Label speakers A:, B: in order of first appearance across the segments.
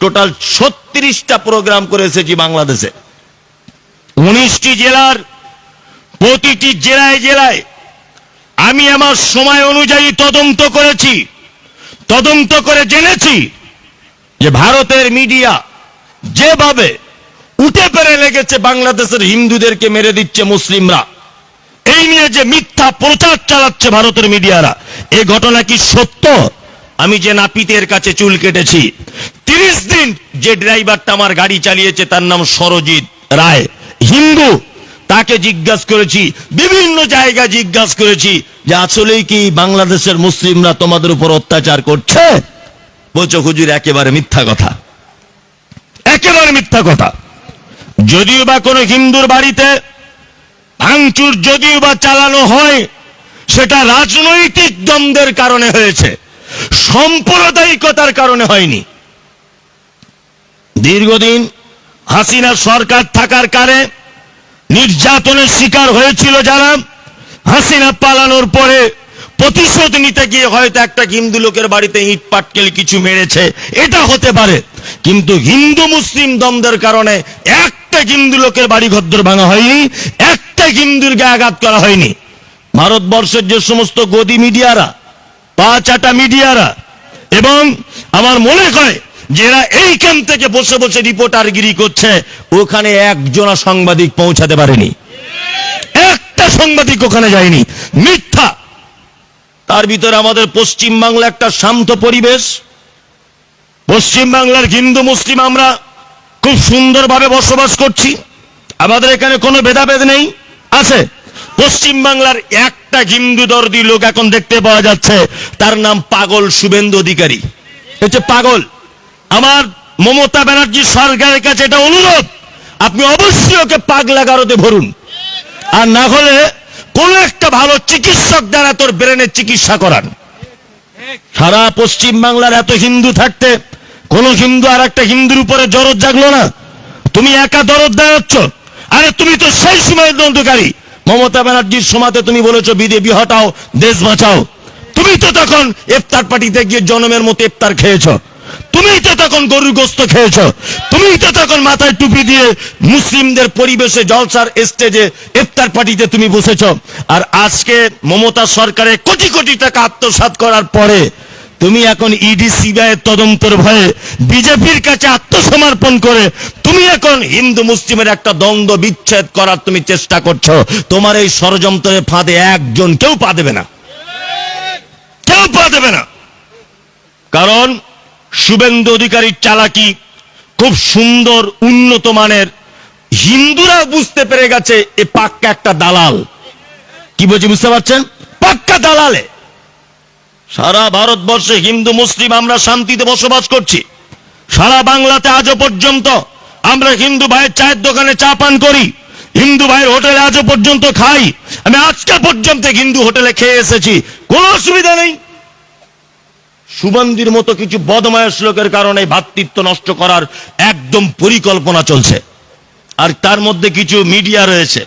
A: Total ছত্রিশটা programme করে এসেছি বাংলাদেশে। উনিশটি জেলার, প্রতিটি জেলায় জেলায় আমি আমার সময় অনুযায়ী তদন্ত করেছি, তদন্ত করে জেনেছি যে ভারতের মিডিয়া যেভাবে উঠে পেরে লেগেছে বাংলাদেশের হিন্দুদেরকে মেরে দিচ্ছে মুসলিমরা, এই নিয়ে যে মিথ্যা প্রচার চালাচ্ছে ভারতের মিডিয়ারা, এ ঘটনা কি সত্য? আমি যে নাপিতের কাছে চুল কেটেছি, তিরিশ দিন যে ড্রাইভারটা আমার গাড়ি চালিয়েছে, তার নাম সরজিৎ রায়, হিন্দু। তাকে জিজ্ঞাসা করেছি, বিভিন্ন জায়গায় জিজ্ঞাসা করেছি যে, আসলেই কি বাংলাদেশের মুসলিমরা তোমাদের উপর অত্যাচার করছে? বলছো, হুজুর, একেবারে মিথ্যা কথা। একেবারে মিথ্যা কথা। যদিও বা কোনো হিন্দুর বাড়িতে ভাঙচুর যদিও বা চালানো হয়, সেটা রাজনৈতিক দ্বন্দ্বের কারণে হয়েছে। সাম্প্রদায়িকতার কারণে হয়নি। দীর্ঘদিন হাসিনা সরকার থাকার কারে নির্যাতনের শিকার হয়েছিল যারা। হাসিনা পালানোর পরে প্রতিশোধ নিতে গিয়ে হয়তো একটা হিন্দু লোকের বাড়িতে ইট, পাটকেল কিছু মেরেছে, এটা হতে পারে। কিন্তু হিন্দু মুসলিম দ্বন্দ্বের কারণে একটা হিন্দু লোকের বাড়ি ঘদ্দর ভাঙা হয়নি, একটা হিন্দুর গায়ে আঘাত করা হয়নি। ভারতবর্ষের যে সমস্ত গদি মিডিয়ারা পাঁচাটা মিডিয়ারা এবং আমার মনে হয় যারা এই এইখান থেকে বসে বসে রিপোর্টারগিরি করছে, ওখানে একজনা সাংবাদিক পৌঁছাতে পারেনি। একটা সাংবাদিক ওখানে যায়নি। মিথ্যা। তার ভিতরে আমাদের পশ্চিম বাংলা একটা শান্ত পরিবেশ। পশ্চিম বাংলার হিন্দু, মুসলিম আমরা খুব সুন্দরভাবে বসবাস করছি। আমাদের এখানে কোনো ভেদাভেদ নেই। আছে? পশ্চিম বাংলার একটা হিন্দু দর্দি লোক এখন দেখতে পাওয়া যাচ্ছে। তার নাম পাগল শুভেন্দু অধিকারী। হচ্ছে পাগল। আমার মমতা ব্যানার্জি সরকারের কাছে এটা অনুরোধ। আপনি অবশ্যই ওকে পাগলা গারদে ভরুন। আর না হলে কোন একটা ভালো চিকিৎসক দ্বারা তোর ব্রেনের চিকিৎসা করান। সারা পশ্চিম বাংলার এত হিন্দু থাকতে কোন হিন্দু আর একটা হিন্দুর উপরে জরদ জাগলো না। তুমি একা দরদ দাঁড়াচ্ছ আরে তুমি তো সেই সময় দন্তকারী মমতা ব্যানার্জির সমাতে তুমি বলেছ বিদেবি হটাও, দেশ বাঁচাও। তুমি তো তখন ইফতার পার্টিতে গিয়ে জনমের মতো ইফতার খেয়েছো। তুমি তো তখন গরুর গোস্ত খেয়েছো। তুমি তো তখন মাথায় টুপি দিয়ে মুসলিমদের পরিবেশে জলসার স্টেজে ইফতার পার্টিতে তুমি বসেছ। আর আজকে মমতা সরকারের কোটি কোটি টাকা আত্মসাৎ করার পরে তুমি এখন ইডি সিবিআই তদন্তের ভয়ে বিজেপির কাছে আত্মসমর্পণ করে তুমি এখন হিন্দু মুসলিমের একটা দ্বন্দ্ব বিচ্ছেদ করার তুমি চেষ্টা করছ। তোমার এই ষড়যন্ত্রের ফাঁদে একজন কেউ পা দেবে না। কেউ পা দেবে না। কারণ শুভেন্দু অধিকারীর চালাকি খুব সুন্দর, উন্নত মানের। হিন্দুরা বুঝতে পেরে গেছে এ পাক্কা একটা দালাল। কি বলছি, বুঝতে পারছেন? পাক্কা দালালে। সারা ভারতবর্ষে হিন্দু, মুসলিম আমরা শান্তিতে বসবাস করছি। সারা বাংলাতে আজও পর্যন্ত আমরা হিন্দু ভাইয়ের চায়ের দোকানে চা পান করি। হিন্দু ভাইয়ের হোটেলে আজও পর্যন্ত খাই। আমি আজকে পর্যন্ত হিন্দু হোটেলে খেয়ে এসেছি। কোনো অসুবিধা নেই। সুগন্ধির মতো কিছু বদমায় শ্লোকের কারণে ভাতৃত্ব নষ্ট করার একদম পরিকল্পনা চলছে। আর তার মধ্যে কিছু মিডিয়া রয়েছে।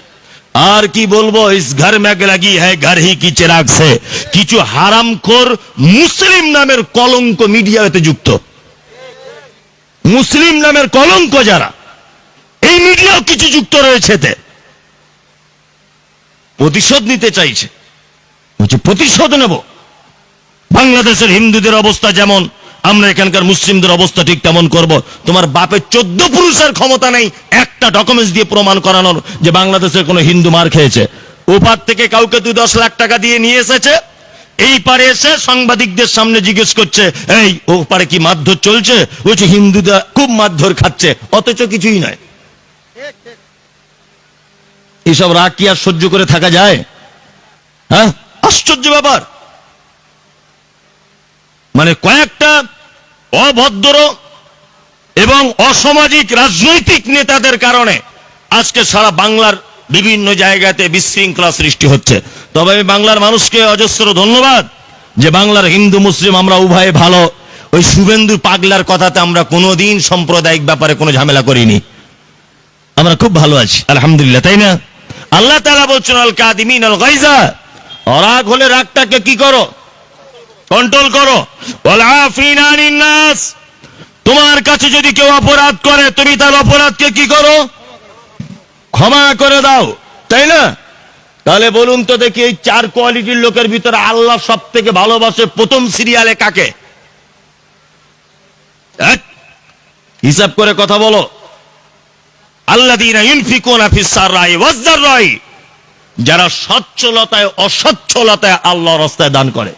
A: আর কি বলব, ইস ঘর में লাগি হ্যাঁ ঘর হি কি চেরাগ সে। কিছু হারামখোর মুসলিম নামের কলঙ্ক মিডিয়াতে যুক্ত। মুসলিম নামের কলঙ্ক যারা, এই মিডিয়াও কিছু যুক্ত রয়েছে এতে। প্রতিশোধ নিতে চাইছে। বলছে, প্রতিশোধ নেব। বাংলাদেশের হিন্দুদের অবস্থা যেমন, আমরা এখানকার মুসলিমদের অবস্থা ঠিক তেমন করব। তোমার বাপের চোদ্দ পুরুষের ক্ষমতা নেই একটা ডকুমেন্টস দিয়ে প্রমাণ করানোর যে বাংলাদেশের কোনো হিন্দু মার খেয়েছে। ওপার থেকে কাউকে তুই দশ লাখ টাকা দিয়ে নিয়ে এসেছে। এই পারে এসে সাংবাদিকদের সামনে জিজ্ঞেস করছে, এই, ও পারে কি মারধর চলছে? বলছে, হিন্দুরা খুব মারধর খাচ্ছে, অথচ কিছুই নয়। এইসব রাগ কি আর সহ্য করে থাকা যায়? হ্যাঁ? আশ্চর্য ব্যাপার। মানে কয়েকটা অভদ্র এবং অসামাজিক রাজনৈতিক নেতাদের কারণে আজকে সারা বাংলার বিভিন্ন জায়গাতে বিশৃঙ্খলা সৃষ্টি হচ্ছে। তবে আমি বাংলার মানুষকে অজস্র ধন্যবাদ যে বাংলার হিন্দু, মুসলিম আমরা উভয়ে ভালো। ওই শুভেন্দু পাগলার কথাতে আমরা কোনোদিন সাম্প্রদায়িক ব্যাপারে কোনো ঝামেলা করিনি। আমরা খুব ভালো আছি, আলহামদুলিল্লাহ, তাই না? আল্লাহ তাআলা বলছেন, আল কাদিমিন আল গাইজা। রাগ হলে রাগটাকে কি করো? কন্ট্রোল করো। নাস। তোমার কাছে যদি কেউ অপরাধ করে, তুমি তার অপরাধকে কি করো? ক্ষমা করে দাও, তাই না? তাহলে বলুন তো দেখি এই চার কোয়ালিটির লোকের ভিতরে আল্লাহ সব থেকে ভালোবাসে প্রথম সিরিয়ালে কাকে? হিসাব করে কথা বলো। ওয়াজ যারা সচ্ছলতায় অসচ্ছলতায় আল্লাহ রাস্তায় দান করে।